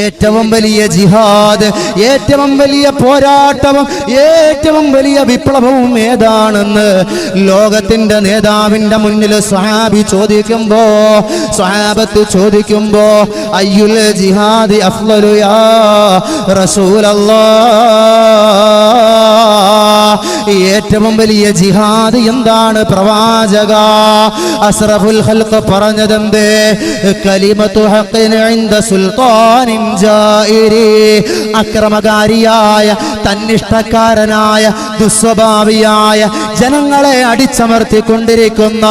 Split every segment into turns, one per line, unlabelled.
ഏറ്റവും വലിയ ജിഹാദ് ഏറ്റവും വലിയ പോരാട്ടവും ഏറ്റവും വലിയ വിപ്ലവവും ഏതാണെന്ന് ലോകത്തിന്റെ നേതാവിന്റെ മുന്നിൽ സ്വഹാബി ചോദിക്കുമ്പോ സ്വഹാബത്ത് ചോദിക്കുമ്പോ അയ്യുൽ ജിഹാദി അഫ്ലുയാ റസൂലല്ലാ? ഏറ്റവും വലിയ ജിഹാദ് എന്താണ്? പ്രവാചക അസ്റഫുൽ ഖൽഖ് പറഞ്ഞതെന്തേ? കലിമത്തു ഇൻദ സുൽത്താനിൻ അക്രമകാരിയായ തന്നിഷ്ടക്കാരനായ ദുസ്വഭാവിയായ ജനങ്ങളെ അടിച്ചമർത്തിക്കൊണ്ടിരിക്കുന്ന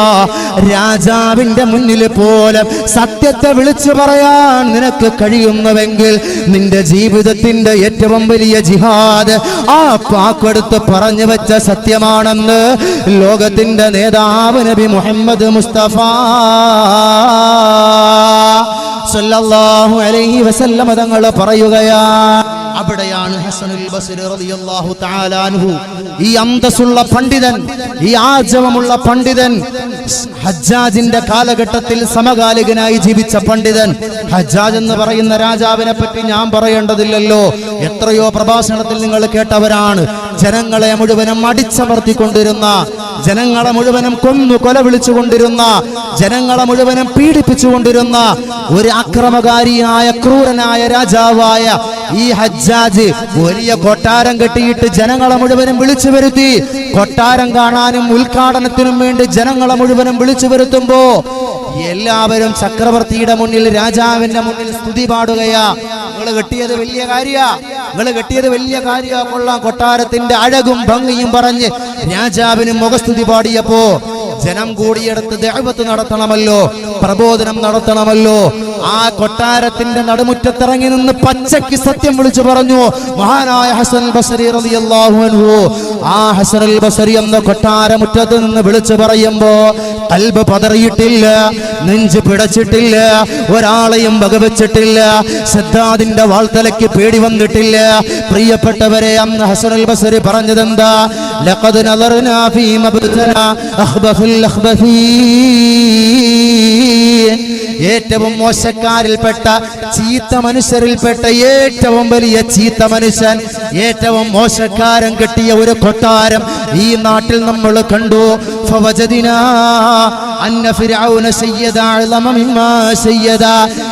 രാജാവിന്റെ മുന്നിൽ പോലും സത്യത്തെ വിളിച്ചു പറയാൻ നിനക്ക് കഴിയുന്നുവെങ്കിൽ നിന്റെ ജീവിതത്തിന്റെ ഏറ്റവും വലിയ ജിഹാദ് ആ പാക്കെടുത്ത് പറഞ്ഞു വെച്ച സത്യമാണെന്ന് ലോകത്തിന്റെ നേതാവ് നബി മുഹമ്മദ് മുസ്തഫ തങ്ങൾ പറയുകയാണ് അവിടെയാണ് റളിയല്ലാഹു തആല അൻഹു. ഈ പണ്ഡിതൻ ഈ പണ്ഡിതൻ ഹജ്ജാജിന്റെ കാലഘട്ടത്തിൽ സമകാലികനായി ജീവിച്ച പണ്ഡിതൻ ഹജ്ജാജ് എന്ന് പറയുന്ന രാജാവിനെ പറ്റി ഞാൻ പറയേണ്ടതില്ലല്ലോ. എത്രയോ പ്രഭാഷണത്തിൽ നിങ്ങൾ കേട്ടവരാണ്. ജനങ്ങളെ മുഴുവനും അടിച്ചമർത്തിക്കൊണ്ടിരുന്ന ജനങ്ങളെ മുഴുവനും കൊന്നു കൊല വിളിച്ചുകൊണ്ടിരുന്ന ജനങ്ങളെ മുഴുവനും പീഡിപ്പിച്ചുകൊണ്ടിരുന്ന ഒരു അക്രമകാരിയായ ക്രൂരനായ രാജാവായ ഈ ഹജ്ജാജ് വലിയ കൊട്ടാരം കെട്ടിയിട്ട് ജനങ്ങളെ മുഴുവനും വിളിച്ചു വരുത്തി കൊട്ടാരം കാണാനും ഉദ്ഘാടനത്തിനും വേണ്ടി ജനങ്ങളെ മുഴുവനും വിളിച്ചു വരുത്തുമ്പോ എല്ലാവരും ചക്രവർത്തിയുടെ മുന്നിൽ രാജാവിന്റെ മുന്നിൽ സ്തുതി പാടുകയാ. നിങ്ങൾ കെട്ടിയത് വലിയ കാര്യ. നിങ്ങൾ കെട്ടിയത് വലിയ കാര്യ കൊള്ളാം. കൊട്ടാരത്തിന്റെ അഴകും ഭംഗിയും പറഞ്ഞ് രാജാവിന് മുഖസ്തുതി പാടിയപ്പോ ജനം കൂടിയെടുത്ത് ദേവത്ത് നടത്തണമല്ലോ പ്രബോധനം നടത്തണമല്ലോ. ആ കൊട്ടാരത്തിന്റെ നടുമുറ്റത്തിറങ്ങി നിന്ന് പച്ചയ്ക്ക് സത്യം വിളിച്ചു പറഞ്ഞു മഹാനായ ഹസൻ ബസരി റളിയല്ലാഹു ആ ഹസൻ ബസരി എന്ന കൊട്ടാരമുറ്റത്ത് നിന്ന് വിളിച്ചു പറയുമ്പോ കൽബ് പതറിയിട്ടില്ല നെഞ്ച് പിടച്ചിട്ടില്ല ഒരാളെയും വകവെച്ചിട്ടില്ല സിദ്ധാദിന്റെ വാൾത്തലയ്ക്ക് പേടി വന്നിട്ടില്ല. പ്രിയപ്പെട്ടവരെ അന്ന് ഹസൻ അൽ ബസരി പറഞ്ഞതെന്താ? ലഖദ് നദർനാ ഫീ മബ്തന അഖ്ബഫുൽ അഖ്ബഫീൻ ഏറ്റവും മോശക്കാരിൽപ്പെട്ട ചീത്ത മനുഷ്യരിൽപ്പെട്ട ഏറ്റവും വലിയ ചീത്ത മനുഷ്യൻ ഏറ്റവും മോശക്കാരൻ കിട്ടിയ ഒരു കൊട്ടാരം ഈ നാട്ടിൽ നമ്മൾ കണ്ടു.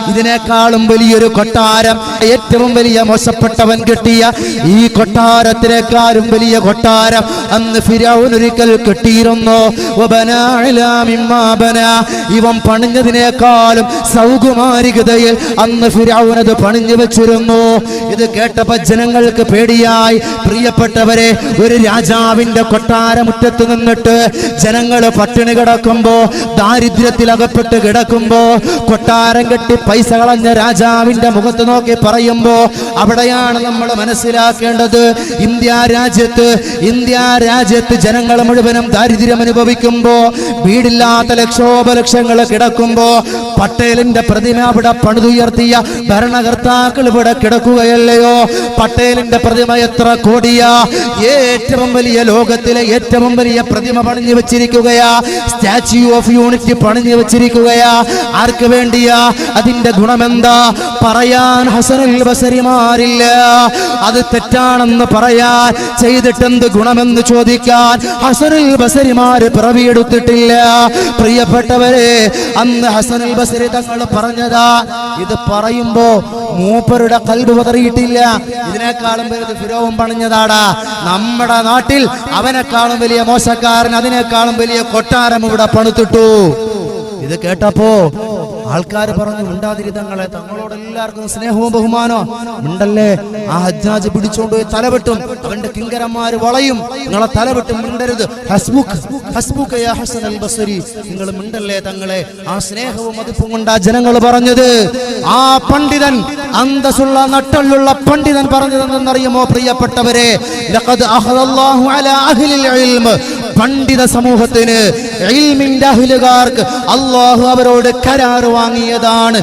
ഇതിനേക്കാളും വലിയൊരു കൊട്ടാരം ഏറ്റവും വലിയ മോശപ്പെട്ടവൻ കിട്ടിയ ഈ കൊട്ടാരത്തിനേക്കാളും വലിയ കൊട്ടാരം അന്ന് ഫിരാവുൻ ഒരിക്കൽ കിട്ടിയിരുന്നു. ഇവൻ അലാ പണിഞ്ഞതിനേക്കാളും സൗകുമാരികതയിൽ അന്ന് ഫിരാവുനത് പണിഞ്ഞു വെച്ചിരുന്നു. ഇത് കേട്ടപ്പോ ജനങ്ങൾക്ക് പേടിയായി. പ്രിയപ്പെട്ടവരെ ഒരു രാജാവിന്റെ കൊട്ടാരമുറ്റത്ത് നിന്നിട്ട് ജനങ്ങൾ പട്ടിണി കിടക്കുമ്പോ ദാരിദ്ര്യത്തിൽ അകപ്പെട്ട് കിടക്കുമ്പോ കൊട്ടാരം കെട്ടി പൈസ കളഞ്ഞ രാജാവിന്റെ മുഖത്ത് നോക്കി പറയുമ്പോ അവിടെയാണ് നമ്മൾ മനസ്സിലാക്കേണ്ടത്. ഇന്ത്യ രാജ്യത്ത് ഇന്ത്യ രാജ്യത്ത് ജനങ്ങൾ മുഴുവനും ദാരിദ്ര്യം അനുഭവിക്കുമ്പോ വീടില്ലാത്ത ലക്ഷോപലക്ഷങ്ങൾ കിടക്കുമ്പോ പട്ടേലിന്റെ പ്രതിമ അവിടെ പണിതുയർത്തിയ ഭരണകർത്താക്കൾ ഇവിടെ കിടക്കുകയല്ലയോ? പട്ടേലിന്റെ പ്രതിമ എത്ര കോടിയാ? ഏറ്റവും വലിയ ലോകത്തിലെ ഏറ്റവും വലിയ പ്രതിമ പണിഞ്ഞു വെച്ചിരിക്കുകയാ. സ്റ്റാച്യു ഓഫ് യൂണിറ്റി പണിഞ്ഞു വെച്ചിരിക്കുകയാ. ആർക്ക് വേണ്ടിയാ? അതിന്റെ ഗുണമെന്താ? പറയാൻ ഹസനുൽ അത് തെറ്റാണെന്ന് പറയാൻ ചെയ്തിട്ടെന്ത് ഗുണമെന്ന് ചോദിക്കാൻ ഹസനുൽ ബസരിമാര് പിറവിയെടുത്തിട്ടില്ല. പ്രിയപ്പെട്ടവരെ അന്ന് ഹസനുൽ തങ്ങൾ പറഞ്ഞതാ ഇത് പറയുമ്പോ മൂപ്പരുടെ കൽബ് പതറിയിട്ടില്ല. ഇതിനേക്കാളും വലുത് ഫിരോവും പണിഞ്ഞതാടാ. നമ്മുടെ നാട്ടിൽ അവനെക്കാളും വലിയ മോശക്കാരൻ അതിനേക്കാളും വലിയ കൊട്ടാരം ഇവിടെ പണിത്തിട്ടു ഇത് കേട്ടപ്പോ ആൾക്കാർ പറഞ്ഞു മിണ്ടാതിരിതങ്ങളെ തങ്ങളോട് എല്ലാവർക്കും സ്നേഹവും ബഹുമാനോ മിണ്ടല്ലേ? ആ ഹജ്ജാജ് പിടിച്ചോണ്ട് തലവെട്ടും. അവന്റെ കിങ്കരന്മാര് വളയും. നിങ്ങളെ തലവെട്ടും മിണ്ടരുത്. ഹസ്ബുക്ക് ഹസ്ബുക്ക് ഹസൻ അൽ ബസരി നിങ്ങൾ മിണ്ടല്ലേ തങ്ങളെ? ആ സ്നേഹവും മതിപ്പും ആ ജനങ്ങൾ പറഞ്ഞത്. ആ പണ്ഡിതൻ അന്തസ്സുള്ള നട്ടലുള്ള പണ്ഡിതൻ പറഞ്ഞതെന്നറിയുമോ പ്രിയപ്പെട്ടവരെ? ലഖദ് അഹ്ലിൽ ഇൽമ്. പണ്ഡിത സമൂഹത്തിന് അള്ളാഹു അവരോട് കരാർ വാങ്ങിയതാണ്.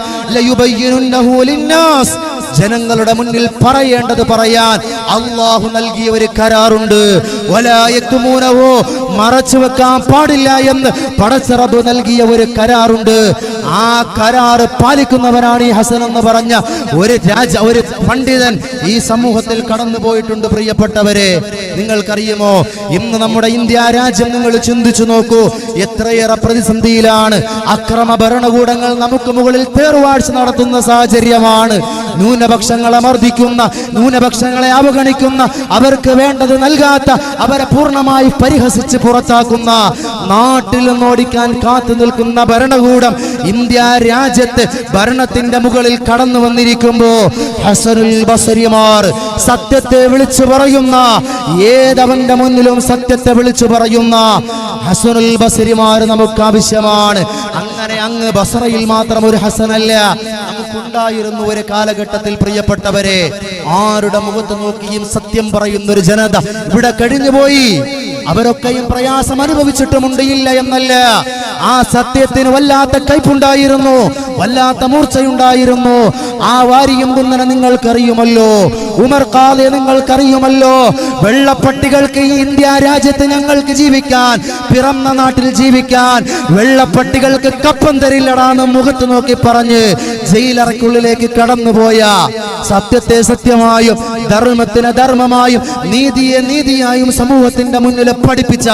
ജനങ്ങളുടെ മുന്നിൽ പറയേണ്ടത് പറയാൻ അള്ളാഹു നൽകിയ ഒരു കരാറുണ്ട്. വലായത്തുമൂനവോ മറച്ചു വെക്കാൻ പാടില്ല എന്ന് പടച്ചറബ് നൽകിയ ഒരു കരാറുണ്ട്. ആ കരാറ് പാലിക്കുന്നവനാണ് ഈ ഹസൻ എന്ന് പറഞ്ഞ ഒരു രാജ ഒരു പണ്ഡിതൻ ഈ സമൂഹത്തിൽ കടന്നു പോയിട്ടുണ്ട് പ്രിയപ്പെട്ടവരെ. നിങ്ങൾക്കറിയുമോ? ഇന്ന് നമ്മുടെ ഇന്ത്യ രാജ്യം നിങ്ങൾ ചിന്തിച്ചു നോക്കൂ. എത്രയേറെ പ്രതിസന്ധിയിലാണ്. അക്രമ ഭരണകൂടങ്ങൾ നമുക്ക് മുകളിൽ തേർവാഴ്ച നടത്തുന്ന സാഹചര്യമാണ്. ന്യൂനപക്ഷങ്ങളെ മർദ്ദിക്കുന്ന ന്യൂനപക്ഷങ്ങളെ അവഗണിക്കുന്ന അവർക്ക് വേണ്ടത് നൽകാത്ത അവരെ പൂർണമായി പരിഹസിച്ച് പുറത്താക്കുന്ന നാട്ടിൽ നിന്ന് ഓടിക്കാൻ കാത്തു നിൽക്കുന്ന ഭരണകൂടം ഇന്ത്യ രാജ്യത്ത് ഭരണത്തിന്റെ മുകളിൽ കടന്നു വന്നിരിക്കുമ്പോ ഹസനുൽ ബസരിമാർ സത്യത്തെ വിളിച്ചു പറയുന്ന ഏതവന്റെ മുന്നിലും സത്യത്തെ വിളിച്ചു പറയുന്ന ഹസനുൽ ബസരിമാർ നമുക്ക് ആവശ്യമാണ് അങ്ങനെ അങ്ങ് ബസറയിൽ മാത്രം ഒരു ഹസനല്ല. നമുക്കുണ്ടായിരുന്നു ഒരു കാലഘട്ടത്തിൽ പ്രിയപ്പെട്ടവരെ. ആരുടെ മുഖത്ത് നോക്കിയും സത്യം പറയുന്ന ഒരു ജനത ഇവിടെ കഴിഞ്ഞുപോയി അവരൊക്കെയും പ്രയാസം അനുഭവിച്ചിട്ടുമുണ്ട് ഇല്ല എന്നല്ല. ആ സത്യത്തിന് വല്ലാത്ത കയ്പുണ്ടായിരുന്നു വല്ലാത്ത മൂർച്ചയുണ്ടായിരുന്നു. ആ വാരിയും കുന്നനെ നിങ്ങൾക്കറിയുമല്ലോ. ഉമർ കാതെ നിങ്ങൾക്കറിയുമല്ലോ വെള്ളപ്പട്ടികൾക്ക് ഈ ഇന്ത്യ രാജ്യത്ത് ഞങ്ങൾക്ക് ജീവിക്കാൻ പിറന്ന നാട്ടിൽ ജീവിക്കാൻ വെള്ളപ്പട്ടികൾക്ക് കപ്പം തരില്ലടാന്ന് മുഖത്ത് നോക്കി പറഞ്ഞ് ജയിലറയ്ക്കുള്ളിലേക്ക് കടന്നുപോയ സത്യത്തെ സത്യമായും ധർമ്മത്തിന് ധർമ്മമായും നീതിയെ നീതിയായും സമൂഹത്തിന്റെ മുന്നിൽ പഠിപ്പിച്ച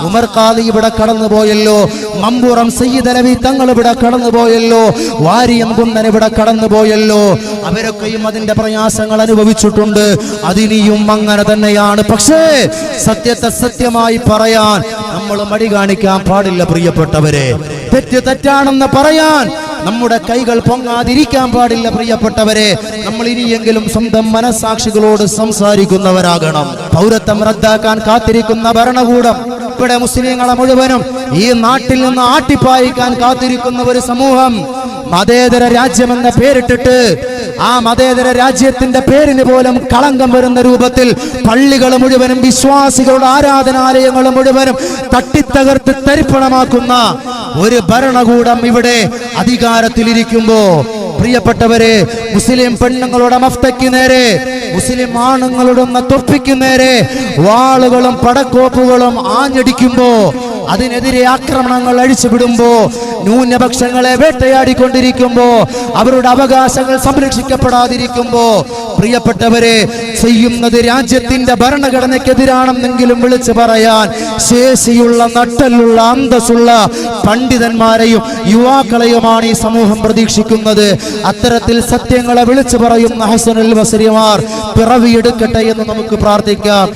ഉമർ കാലി ഇവിടെ കടന്നുപോയല്ലോ. മമ്പുറം സയ്യിദ് അലവി തങ്ങൾ ഇവിടെ കടന്നുപോയല്ലോ. വാരിയം കുന്നൻ ഇവിടെ കടന്നുപോയല്ലോ. അവരൊക്കെയും അതിന്റെ പ്രയാസങ്ങൾ അനുഭവിച്ചിട്ടുണ്ട് അതിനിയും അങ്ങനെ തന്നെയാണ്. പക്ഷേ സത്യത്തെ സത്യമായി പറയാൻ നമ്മൾ മടി കാണിക്കാൻ പാടില്ല പ്രിയപ്പെട്ടവരെ. തെറ്റ് തെറ്റാണെന്ന് പറയാൻ നമ്മുടെ കൈകൾ പൊങ്ങാതിരിക്കാൻ പാടില്ല പ്രിയപ്പെട്ടവരെ. നമ്മൾ ഇനിയെങ്കിലും സ്വന്തം മനസാക്ഷികളോട് സംസാരിക്കുന്നവരാകണം. പൗരത്വം റദ്ദാക്കാൻ കാത്തിരിക്കുന്ന ഭരണകൂടം ഇവിടെ മുസ്ലിങ്ങളെ മുഴുവനും ഈ നാട്ടിൽ നിന്ന് ആട്ടിപ്പായിക്കാൻ കാത്തിരിക്കുന്ന ഒരു സമൂഹം മതേതര രാജ്യമെന്ന പേരിട്ടിട്ട് ആ മതേതര രാജ്യത്തിന്റെ പേരിന് പോലും കളങ്കം വരുന്ന രൂപത്തിൽ പള്ളികൾ മുഴുവനും വിശ്വാസികളുടെ ആരാധനാലയങ്ങൾ മുഴുവനും തട്ടിത്തകർത്ത് തരിപ്പണമാക്കുന്ന ഒരു ഭരണകൂടം ഇവിടെ അധികാരത്തിലിരിക്കുമ്പോ പ്രിയപ്പെട്ടവരെ മുസ്ലിം പെണ്ണുങ്ങളുടെ മഫ്തയ്ക്ക് നേരെ മുസ്ലിം ആണുങ്ങളുടെ തൊപ്പിക്ക് നേരെ വാളുകളും പടക്കോപ്പുകളും ആഞ്ഞടിക്കുമ്പോ അതിനെതിരെ ആക്രമണങ്ങൾ അഴിച്ചുവിടുമ്പോ ന്യൂനപക്ഷങ്ങളെ വേട്ടയാടിക്കൊണ്ടിരിക്കുമ്പോ അവരുടെ അവകാശങ്ങൾ സംരക്ഷിക്കപ്പെടാതിരിക്കുമ്പോ പ്രിയപ്പെട്ടവരെ ചെയ്യുന്നത് രാജ്യത്തിന്റെ ഭരണഘടനയ്ക്കെതിരാണെന്നെങ്കിലും വിളിച്ചു പറയാൻ ശേഷിയുള്ള നട്ടലുള്ള അന്തസ്സുള്ള പണ്ഡിതന്മാരെയും യുവാക്കളെയുമാണ് ഈ സമൂഹം പ്രതീക്ഷിക്കുന്നത്. അത്തരത്തിൽ സത്യങ്ങളെ വിളിച്ചു പറയുന്ന ഹസനുൽ വസരിമാർ പിറവിയെടുക്കട്ടെ എന്ന് നമുക്ക് പ്രാർത്ഥിക്കാം.